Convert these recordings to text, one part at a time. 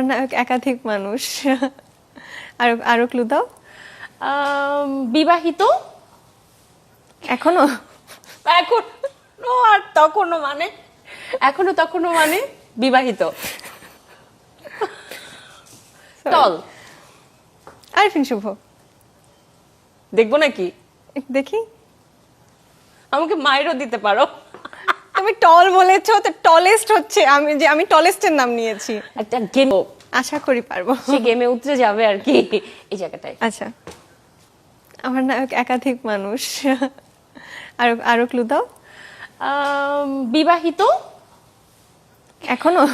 আমার নায়ক একাধিক মানুষ। আরও আরও ক্লু দাও। বিবাহিত? এখনও? এখন আর তখনও মানে? এখনও তখনও মানে বিবাহিত? টল আরিফিন শুভ। দেখব নাকি? দেখি। আমাকে মায়েরও দিতে পারো। তুমি টল বলেছ তো টলেস্ট হচ্ছে আমি যে আমি টলেস্টের নাম নিয়েছি। একটা গেম আশা করি পারব। সে গেমে উতরে যাবে আর কি এই জায়গাটায়। আচ্ছা। আমার নায়ক একাধিক মানুষ। আরও আরও ক্লু দাও। বিবাহিত। এখনও?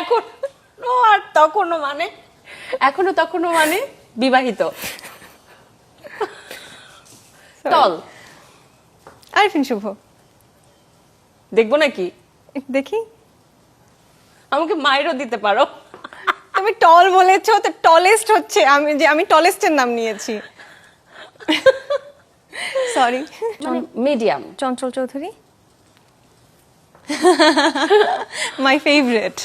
এখন আর তখনও মানে? এখনও তখনও মানে বিবাহিত। টল আরিফিন শুভ। দেখব নাকি? দেখি। আমাকে মায়েরও দিতে পারো। তুমি টল বলেছ তো টলেস্ট হচ্ছে। আমি যে আমি টলেস্টের নাম নিয়েছি। সরি মানে medium Chanchal Chowdhury? My favourite